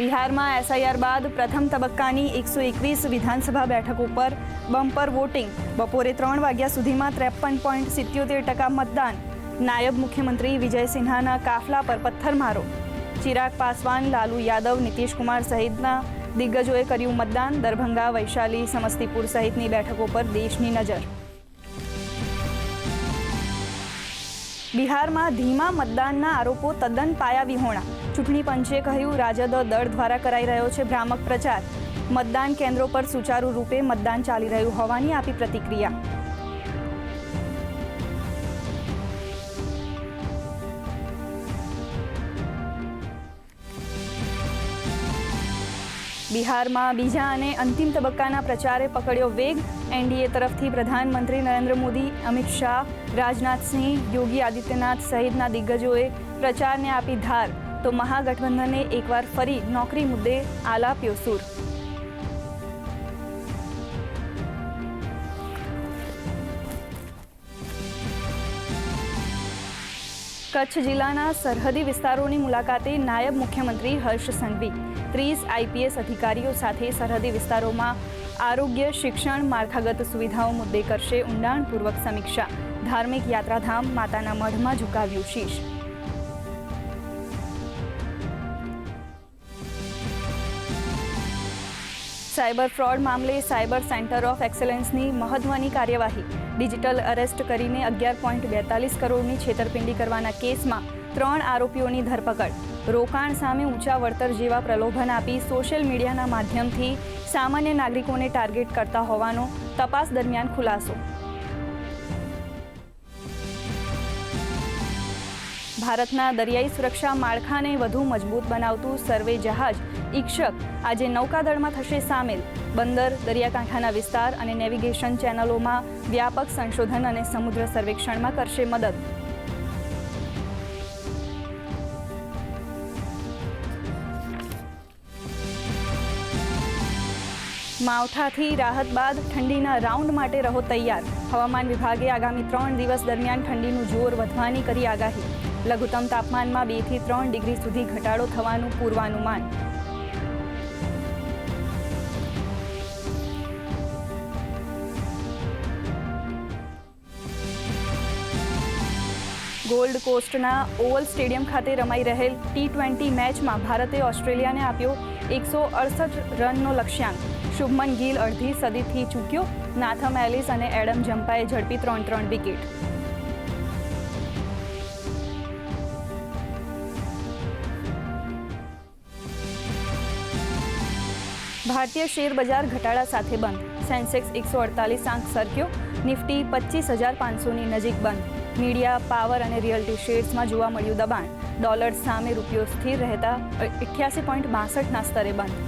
બિહારમાં એસઆઈઆર બાદ પ્રથમ તબક્કાની એકસો એકવીસ વિધાનસભા બેઠકો ઉપર બમ્પર વોટિંગ. બપોરે ત્રણ વાગ્યા સુધીમાં ત્રેપન પોઈન્ટ સિત્યોતેર ટકા મતદાન. નાયબ મુખ્યમંત્રી વિજય સિન્હાના કાફલા પર પથ્થરમારો ચિરાગ પાસવાન, લાલુ યાદવ કુમાર સહિતના દિગ્ગજોએ કર્યું મતદાન. દરભંગા, વૈશાલી, સમસ્તીપુર સહિતની બેઠકો પર દેશની નજર. બિહારમાં ધીમા મતદાનના આરોપો તદ્દન પાયાવિહોણા ચૂંટણી પંચે કહ્યું, રાજદ દળ દ્વારા કરાઈ રહ્યો છે ભ્રામક પ્રચાર. મતદાન કેન્દ્રો પર સુચારુ રૂપે મતદાન ચાલી રહ્યું હોવાની આપી પ્રતિક્રિયા. બિહારમાં બીજા અને અંતિમ તબક્કાના પ્રચારે પકડ્યો વેગ. એનડીએ તરફથી પ્રધાનમંત્રી નરેન્દ્ર મોદી, અમિત શાહ રાજનાથસિંહ યોગી આદિત્યનાથ સહિતના દિગ્ગજોએ પ્રચારને આપી ધાર. તો મહાગઠબંધને એકવાર ફરી નોકરી મુદ્દે આલાપ્યો સૂર. કચ્છ જિલ્લાના સરહદી વિસ્તારોની મુલાકાતે નાયબ મુખ્યમંત્રી હર્ષ સંઘવી, ત્રીસ આઈપીએસ અધિકારીઓ સાથે સરહદી વિસ્તારોમાં આરોગ્ય, શિક્ષણ, માળખાગત સુવિધાઓ મુદ્દે કરશે ઊંડાણપૂર્વક સમીક્ષા. ધાર્મિક યાત્રાધામ માતાના મઢમાં ઝુકાવ્યું શીશ. સાયબર ફ્રોડ મામલે સાયબર સેન્ટર ઓફ એક્સેલન્સની મહત્વની કાર્યવાહી. ડિજિટલ અરેસ્ટ કરીને અગિયાર પોઈન્ટ બેતાલીસ કરોડની છેતરપિંડી કરવાના કેસમાં ત્રણ આરોપીઓની ધરપકડ. રોકાણ સામે ઊંચા વળતર જેવા પ્રલોભન આપી સોશિયલ મીડિયાના માધ્યમથી સામાન્ય નાગરિકોને ટાર્ગેટ કરતા હોવાનો તપાસ દરમિયાન ખુલાસો. ભારતના દરિયાઈ સુરક્ષા માળખાને વધુ મજબૂત બનાવતું સર્વે જહાજ ઈક્ષક આજે નૌકાદળમાં થશે સામેલ. બંદર, દરિયાકાંઠાના વિસ્તાર અને નેવિગેશન ચેનલોમાં વ્યાપક સંશોધન અને સમુદ્ર સર્વેક્ષણમાં કરશે મદદ. માવઠાથી રાહત બાદ ઠંડીના રાઉન્ડ માટે રહો તૈયાર. હવામાન વિભાગે આગામી ત્રણ દિવસ દરમિયાન ઠંડીનું જોર વધવાની કરી આગાહી. લઘુત્તમ તાપમાનમાં બેથી ત્રણ ડિગ્રી સુધી ઘટાડો થવાનું પૂર્વાનુમાન. ગોલ્ડ કોસ્ટના ઓવલ સ્ટેડિયમ ખાતે રમાઈ રહેલ ટી ટ્વેન્ટી મેચમાં ભારતે ઓસ્ટ્રેલિયાને આપ્યો એકસો અડસઠ રનનો લક્ષ્યાંક. શુભમન ગિલ અડધી સદીથી ચૂક્યો, નાથમ એલિસ અને એડમ જમ્પાએ ઝડપી ત્રણ ત્રણ વિકેટ. ભારતીય શેર બજાર ઘટાડા સાથે બંધ. સેન્સેક્સ એકસો અડતાલીસ આંક સરક્યો. નિફ્ટી પચીસ હજાર પાંચસોની નજીક બંધ. મીડિયા, પાવર અને રિયલ્ટી શેર્સમાં જોવા મળ્યું દબાણ. ડોલર સામે રૂપિયો સ્થિર રહેતા અઠ્યાસી પોઈન્ટ બાસઠના સ્તરે બંધ.